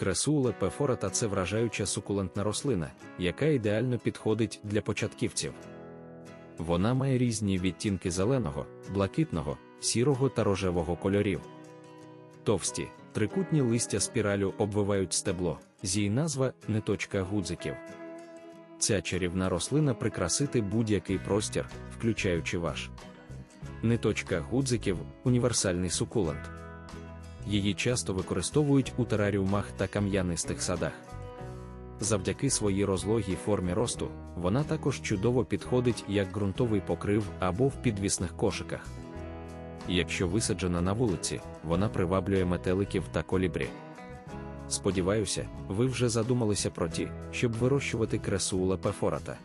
Кресуле пефората це вражаюча сукулентна рослина, яка ідеально підходить для початківців. Вона має різні відтінки зеленого, блакитного, сірого та рожевого кольорів. Товсті, трикутні листя спіралю обвивають стебло, з її назва ниточка гудзиків. Ця чарівна рослина прикрасити будь-який простір, включаючи ваш. Ниточка гудзиків універсальний сукулент. Її часто використовують у тераріумах та кам'янистих садах. Завдяки своїй розлогій формі росту, вона також чудово підходить як ґрунтовий покрив або в підвісних кошиках. Якщо висаджена на вулиці, вона приваблює метеликів та колібрі. Сподіваюся, ви вже задумалися про ті, щоб вирощувати красу лепефората.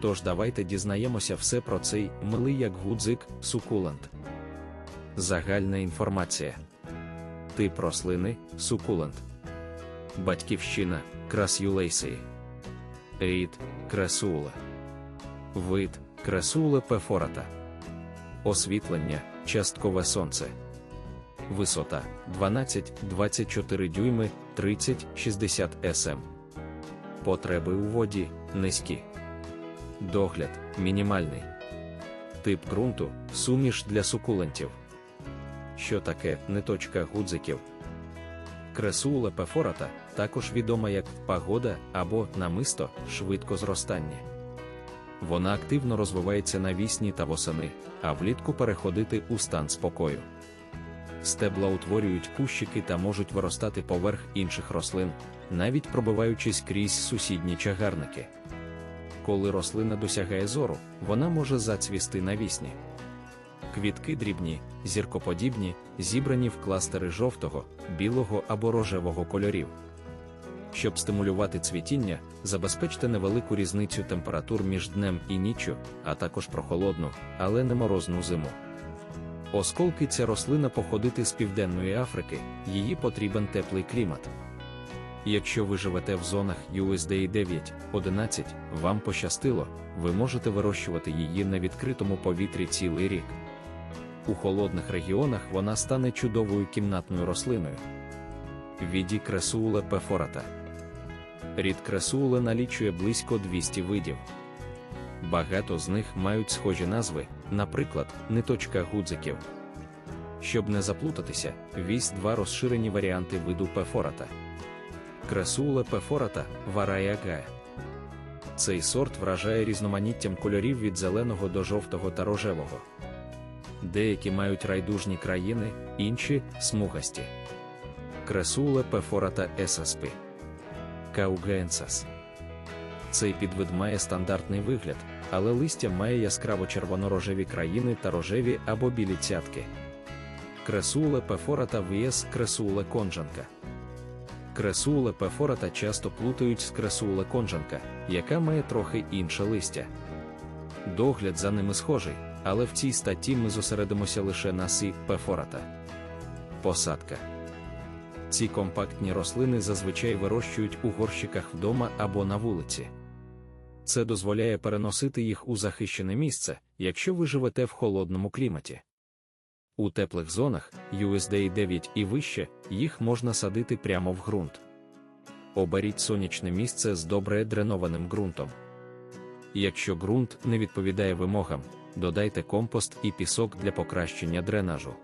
Тож давайте дізнаємося все про цей милий як гудзик сукулент. Загальна інформація. Тип рослини сукулент. Батьківщина красюлейсії. Рід красула. Вид красуле пефората. Освітлення часткове сонце. Висота 12-24 дюйми 30-60 см. Потреби у воді низькі. Догляд мінімальний. Тип ґрунту суміш для сукулентів. Що таке ниточка гудзиків? Кресула пефората, також відома як пагода або намисто швидко зростання. Вона активно розвивається навісні та восени, а влітку переходити у стан спокою. Стебла утворюють кущики та можуть виростати поверх інших рослин, навіть пробиваючись крізь сусідні чагарники. Коли рослина досягає зору, вона може зацвісти навісні. Квітки дрібні, зіркоподібні, зібрані в кластери жовтого, білого або рожевого кольорів. Щоб стимулювати цвітіння, забезпечте невелику різницю температур між днем і ніччю, а також прохолодну, але не морозну зиму. Осколки ця рослина походити з Південної Африки, її потрібен теплий клімат. Якщо ви живете в зонах USDA 9, 11, вам пощастило, ви можете вирощувати її на відкритому повітрі цілий рік. У холодних регіонах вона стане чудовою кімнатною рослиною. Віді кресуле пефората. Рід кресуле налічує близько 200 видів. Багато з них мають схожі назви, наприклад, ниточка гудзиків. Щоб не заплутатися, вісь два розширені варіанти виду пефората. Кресуле пефората вараяга. Цей сорт вражає різноманіттям кольорів від зеленого до жовтого та рожевого. Деякі мають райдужні країни, інші смугасті. Кресуле пефората есаспі. Каугенсас. Цей підвид має стандартний вигляд, але листя має яскраво червоно-рожеві країни та рожеві або білі цятки. Кресуле пефората vs кресуле конжанка. Кресуле пефората часто плутають з кресуле конжанка, яка має трохи інше листя. Догляд за ними схожий, але в цій статті ми зосередимося лише на сі пефората. Посадка. Ці компактні рослини зазвичай вирощують у горщиках вдома або на вулиці. Це дозволяє переносити їх у захищене місце, якщо ви живете в холодному кліматі. У теплих зонах USDA 9 і вище їх можна садити прямо в ґрунт. Оберіть сонячне місце з добре дренованим ґрунтом. Якщо ґрунт не відповідає вимогам, додайте компост і пісок для покращення дренажу.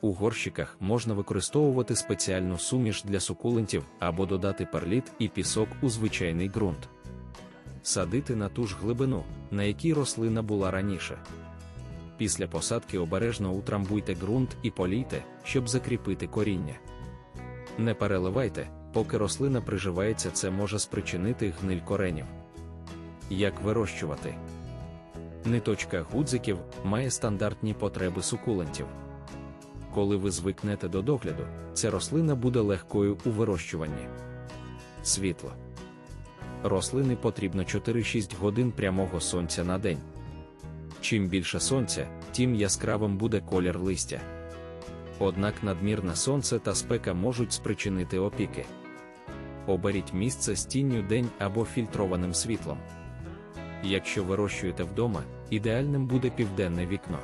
У горщиках можна використовувати спеціальну суміш для сукулентів або додати перліт і пісок у звичайний ґрунт. Садити на ту ж глибину, на якій рослина була раніше. Після посадки обережно утрамбуйте ґрунт і полійте, щоб закріпити коріння. Не переливайте, поки рослина приживається, це може спричинити гниль коренів. Як вирощувати? Ниточка гудзиків має стандартні потреби сукулентів. Коли ви звикнете до догляду, ця рослина буде легкою у вирощуванні. Світло. Рослини потрібно 4-6 годин прямого сонця на день. Чим більше сонця, тим яскравим буде колір листя. Однак надмірне сонце та спека можуть спричинити опіки. Оберіть місце з тінню день або фільтрованим світлом. Якщо вирощуєте вдома, ідеальним буде південне вікно.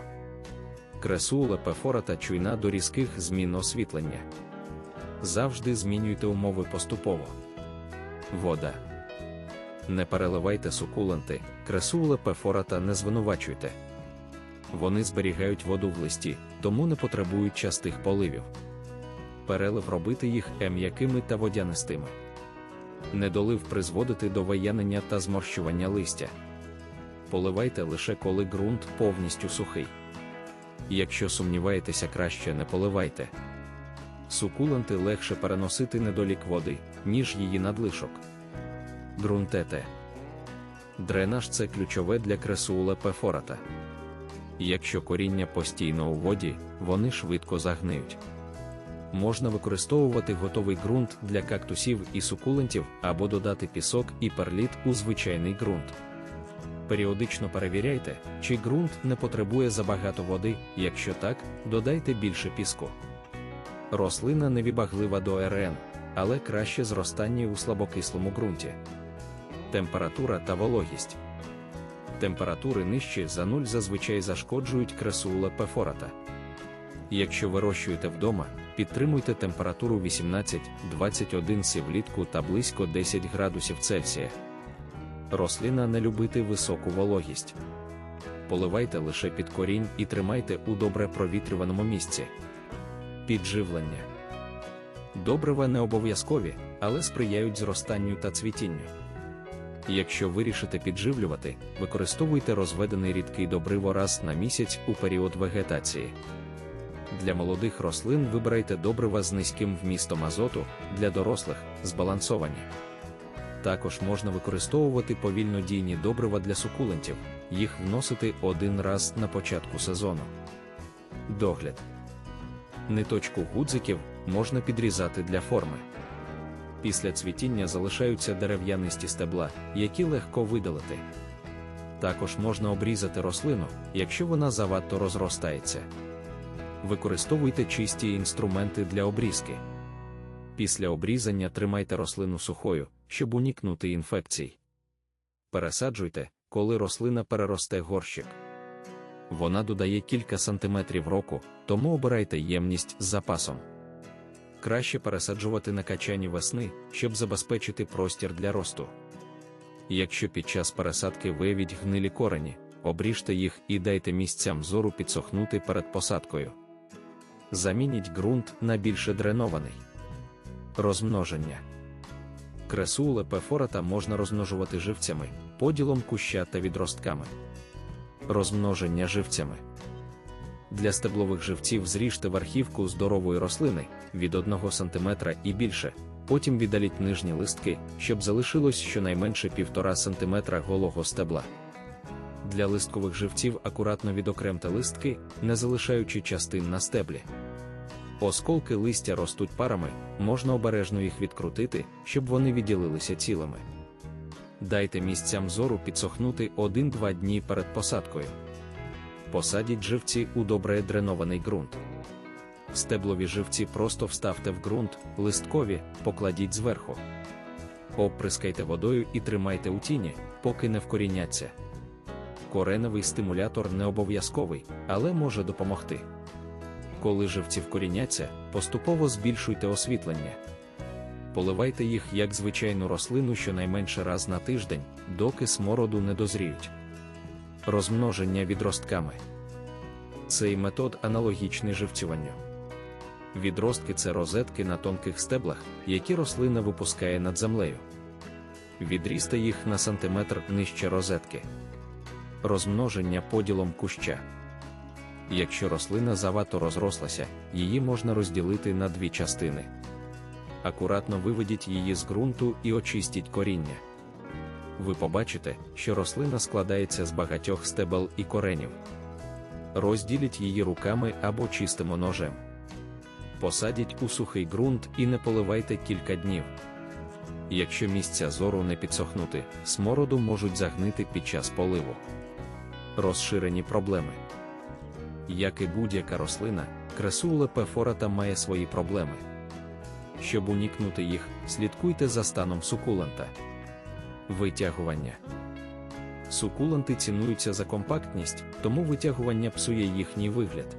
Кресула пефората чуйна до різких змін освітлення. Завжди змінюйте умови поступово. Вода. Не переливайте сукуленти, кресуле пефората не звинувачуйте. Вони зберігають воду в листі, тому не потребують частих поливів. Перелив робити їх м'якими та водянистими. Недолив призводити до виянення та зморщування листя. Поливайте лише коли ґрунт повністю сухий. Якщо сумніваєтеся, краще не поливайте. Сукуленти легше переносити недолік води, ніж її надлишок. Ґрунтете. Дренаж це ключове для кресула пефората. Якщо коріння постійно у воді, вони швидко загниють. Можна використовувати готовий ґрунт для кактусів і сукулентів або додати пісок і перліт у звичайний ґрунт. Періодично перевіряйте, чи ґрунт не потребує забагато води, якщо так, додайте більше піску. Рослина невібаглива до РН, але краще зростання у слабокислому ґрунті. Температура та вологість. Температури нижчі за нуль зазвичай зашкоджують кресула пефората. Якщо вирощуєте вдома, підтримуйте температуру 18-21 сі влітку та близько 10 градусів Цельсія. Рослина не любити високу вологість. Поливайте лише під корінь і тримайте у добре провітрюваному місці. Підживлення. Добрива не обов'язкові, але сприяють зростанню та цвітінню. Якщо вирішите підживлювати, використовуйте розведений рідкий добриво раз на місяць у період вегетації. Для молодих рослин вибирайте добрива з низьким вмістом азоту, для дорослих збалансовані. Також можна використовувати повільнодійні добрива для сукулентів, їх вносити один раз на початку сезону. Догляд. Ниточку гудзиків можна підрізати для форми. Після цвітіння залишаються дерев'янисті стебла, які легко видалити. Також можна обрізати рослину, якщо вона завадто розростається. Використовуйте чисті інструменти для обрізки. Після обрізання тримайте рослину сухою, щоб уникнути інфекцій. Пересаджуйте, коли рослина переросте горщик. Вона додає кілька сантиметрів року, тому обирайте ємність з запасом. Краще пересаджувати на качані весни, щоб забезпечити простір для росту. Якщо під час пересадки виявіть гнилі корені, обріжте їх і дайте місцям зору підсохнути перед посадкою. Замініть ґрунт на більше дренований. Розмноження. Кресу лепефората можна розмножувати живцями, поділом куща та відростками. Розмноження живцями. Для стеблових живців зріжте верхівку здорової рослини від 1 см і більше, потім віддаліть нижні листки, щоб залишилось щонайменше 1,5 см голого стебла. Для листкових живців акуратно відокремте листки, не залишаючи частин на стеблі. Осколки листя ростуть парами, можна обережно їх відкрутити, щоб вони відділилися цілими. Дайте місцям зору підсохнути 1-2 дні перед посадкою. Посадіть живці у добре дренований ґрунт. Стеблові живці просто вставте в ґрунт, листкові покладіть зверху. Оприскайте водою і тримайте у тіні, поки не вкоріняться. Кореневий стимулятор не обов'язковий, але може допомогти. Коли живці вкоріняться, поступово збільшуйте освітлення. Поливайте їх як звичайну рослину щонайменше раз на тиждень, доки смороду не дозріють. Розмноження відростками. Цей метод аналогічний живцюванню. Відростки це розетки на тонких стеблах, які рослина випускає над землею. Відрізьте їх на сантиметр нижче розетки. Розмноження поділом куща. Якщо рослина завато розрослася, її можна розділити на дві частини. Акуратно виведіть її з ґрунту і очистіть коріння. Ви побачите, що рослина складається з багатьох стебел і коренів. Розділіть її руками або чистимо ножем. Посадіть у сухий ґрунт і не поливайте кілька днів. Якщо місця зору не підсохнути, смороду можуть загнити під час поливу. Розширені проблеми. Як і будь-яка рослина, кресуле пефората має свої проблеми. Щоб уникнути їх, слідкуйте за станом сукулента. Витягування. Сукуленти цінуються за компактність, тому витягування псує їхній вигляд.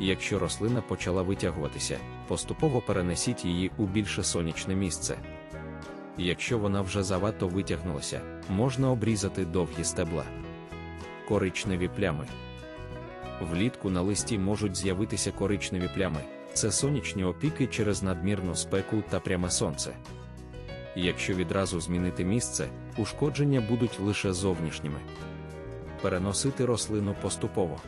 Якщо рослина почала витягуватися, поступово перенесіть її у більше сонячне місце. Якщо вона вже завадто витягнулася, можна обрізати довгі стебла. Коричневі плями. Влітку на листі можуть з'явитися коричневі плями, це сонячні опіки через надмірну спеку та пряме сонце. Якщо відразу змінити місце, ушкодження будуть лише зовнішніми. Переносити рослину поступово.